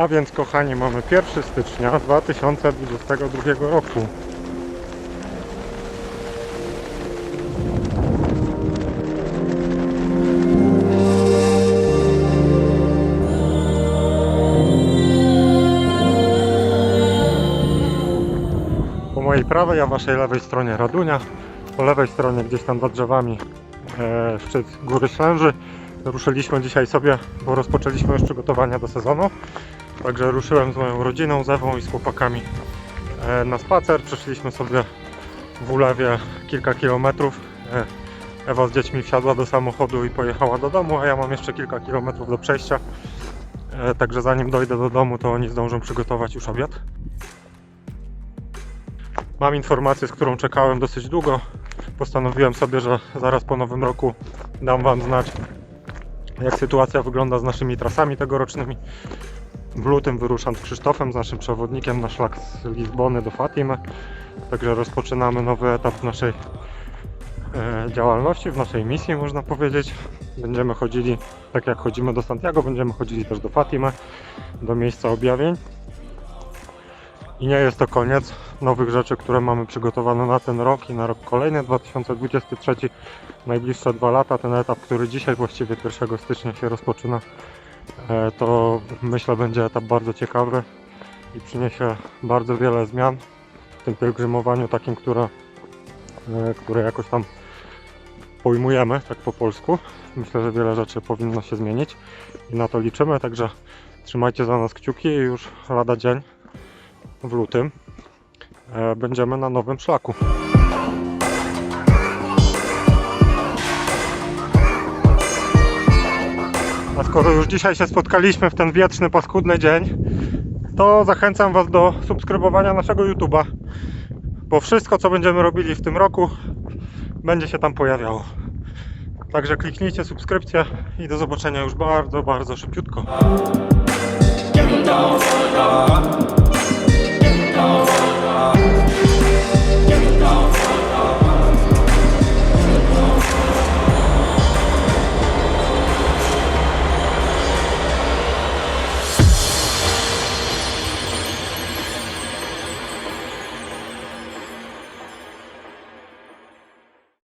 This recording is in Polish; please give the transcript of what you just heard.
A więc kochani, mamy 1 stycznia 2022 roku. Po mojej prawej, a waszej lewej stronie Radunia. Po lewej stronie gdzieś tam za drzewami e, szczyt Góry Ślęży. Ruszyliśmy dzisiaj sobie, bo rozpoczęliśmy już przygotowania do sezonu. Także ruszyłem z moją rodziną, Ewą i z chłopakami e, na spacer. Przeszliśmy sobie w Ulewie kilka kilometrów. E, Ewa z dziećmi wsiadła do samochodu i pojechała do domu, a ja mam jeszcze kilka kilometrów do przejścia. E, Także zanim dojdę do domu, to oni zdążą przygotować już obiad. Mam informację, z którą czekałem dosyć długo. Postanowiłem sobie, że zaraz po nowym roku dam Wam znać, jak sytuacja wygląda z naszymi trasami tegorocznymi. W lutym wyruszam z Krzysztofem, z naszym przewodnikiem na szlak z Lizbony do Fatimy. Także rozpoczynamy nowy etap naszej e, działalności, w naszej misji można powiedzieć. Będziemy chodzili, tak jak chodzimy do Santiago, będziemy chodzili też do Fatimy, do miejsca objawień. I nie jest to koniec nowych rzeczy, które mamy przygotowane na ten rok i na rok kolejny, 2023, najbliższe dwa lata. Ten etap, który dzisiaj właściwie 1 stycznia się rozpoczyna, to myślę będzie etap bardzo ciekawy i przyniesie bardzo wiele zmian w tym pielgrzymowaniu takim, które, e, które jakoś tam pojmujemy, tak po polsku. Myślę, że wiele rzeczy powinno się zmienić i na to liczymy, także trzymajcie za nas kciuki i już lada dzień w lutym e, będziemy na nowym szlaku. A skoro już dzisiaj się spotkaliśmy w ten wietrzny, paskudny dzień, to zachęcam Was do subskrybowania naszego YouTube'a, bo wszystko, co będziemy robili w tym roku, będzie się tam pojawiało. Także kliknijcie subskrypcję i do zobaczenia już bardzo, bardzo szybciutko.